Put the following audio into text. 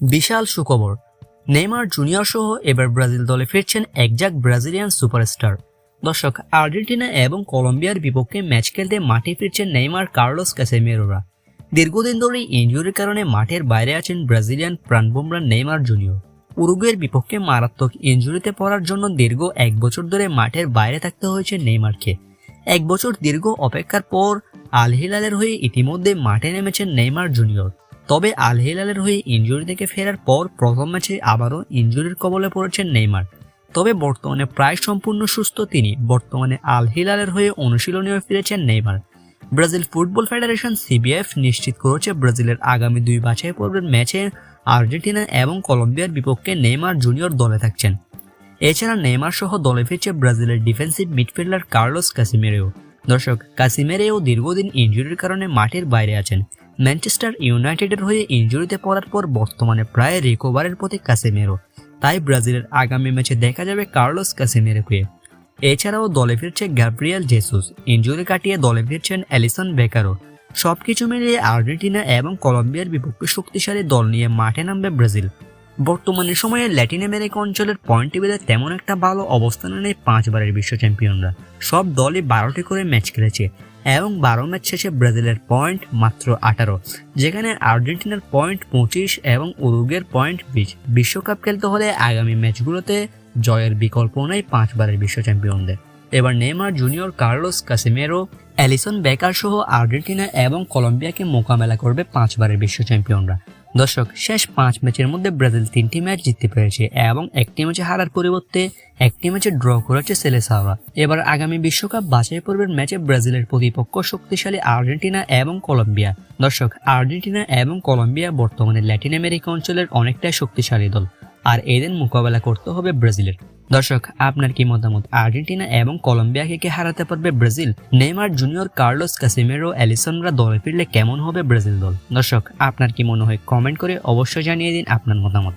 বিশাল সুখবর। Neymar junior সহ এবার ব্রাজিল দলে ফিরছেন একজাক ব্রাজিলিয়ান সুপারস্টার। দর্শক, আর্জেন্টিনা এবং কলম্বিয়ার বিপক্ষে ম্যাচ খেলতে মাঠে ফিরছেন নেইমার কার্লোস ক্যাসেমেরোরা। দীর্ঘদিন ধরেই ইনজুরির কারণে মাঠের বাইরে আছেন ব্রাজিলিয়ান প্রাণবোমরা নেইমার জুনিয়র। উরুগুয়ের বিপক্ষে মারাত্মক ইনজুরিতে পড়ার জন্য দীর্ঘ এক বছর ধরে মাঠের বাইরে থাকতে হয়েছে নেইমারকে। এক বছর দীর্ঘ অপেক্ষার পর আল হিলালের হয়ে ইতিমধ্যে মাঠে নেমেছেন নেইমার জুনিয়র। তবে আল হিলালের হয়ে ইনজুরি থেকে ফেরার পর প্রথম ম্যাচে আবারও ইনজুরির কবলে পড়েছেন নেইমার। তবে বর্তমানে প্রায় সম্পূর্ণ সুস্থ তিনি। বর্তমানে আল হিলালের হয়ে অনুশীলনীয় ফিরেছেন Neymar. Brazil football federation CBF নিশ্চিত করেছে ব্রাজিলের আগামী দুই বাছাই পর্বের ম্যাচে আর্জেন্টিনা এবং কলম্বিয়ার বিপক্ষে নেইমার জুনিয়র দলে থাকছেন। এছাড়া নেইমার সহ দলে ফিরছে ব্রাজিলের ডিফেন্সিভ মিডফিল্ডার কার্লোস কাসিমেরেও দর্শক, কাসিমেরেও দীর্ঘদিন ইনজুরির কারণে মাঠের বাইরে আছেন। ম্যানচেস্টার ইউনাইটেডের হয়ে ইঞ্জুরিতে পড়ার পর বর্তমানে প্রায় রিকোভারের পথে কাসিমেরো তাই ব্রাজিলের আগামী ম্যাচে দেখা যাবে কার্লোস কাসিমেরোকে এছাড়াও দলে ফিরছে গ্যাব্রিয়াল জেসুস। ইঞ্জুরি কাটিয়ে দলে ফিরছেন অ্যালিসন বেকারো। সবকিছু মিলিয়ে আর্জেন্টিনা এবং কলম্বিয়ার বিপক্ষে শক্তিশালী দল নিয়ে মাঠে নামবে ব্রাজিল। বর্তমানে সময়ে ল্যাটিন আমেরিকা অঞ্চলের পয়েন্ট টেবিলে তেমন একটা ভালো অবস্থানে নেই পাঁচবারের বিশ্ব চ্যাম্পিয়নরা। সব দলই বারোটি করে ম্যাচ খেলেছে। এবং বারো ম্যাচ শেষে ব্রাজিলের পয়েন্ট মাত্র আঠারো, যেখানে আর্জেন্টিনার পয়েন্ট পঁচিশ এবং উরুগের পয়েন্ট বিশ। বিশ্বকাপ খেলতে হলে আগামী ম্যাচগুলোতে জয়ের বিকল্প নেই পাঁচবারের বিশ্ব চ্যাম্পিয়নদের এবার Neymar junior Carlos Casemiro, Alisson Becker সহ আর্জেন্টিনা এবং কলম্বিয়াকে মোকাবেলা করবে পাঁচবারের বিশ্ব চ্যাম্পিয়নরা দর্শক, শেষ পাঁচ ম্যাচের মধ্যে ব্রাজিল তিনটি ম্যাচ জিততে পেরেছে এবং একটি ম্যাচে হারার পরিবর্তে একটি ম্যাচে ড্র করেছে সেলেসাওরা এবার আগামী বিশ্বকাপ বাছাই পর্বের ম্যাচে ব্রাজিলের প্রতিপক্ষ শক্তিশালী আর্জেন্টিনা এবং কলম্বিয়া। দর্শক, আর্জেন্টিনা এবং কলম্বিয়া বর্তমানে ল্যাটিন আমেরিকা অঞ্চলের অনেকটাই শক্তিশালী দল। আর এদের মোকাবেলা করতে হবে ব্রাজিলের। দর্শক, আপনার কি মতামত? আর্জেন্টিনা এবং কলম্বিয়াকে কে হারাতে পারবে Brazil? Neymar junior Carlos Casemiro অ্যালিসনরা দলে ফিরলে কেমন হবে ব্রাজিল দল? দর্শক, আপনার কি মনে হয়? কমেন্ট করে অবশ্যই জানিয়ে দিন আপনার মতামত।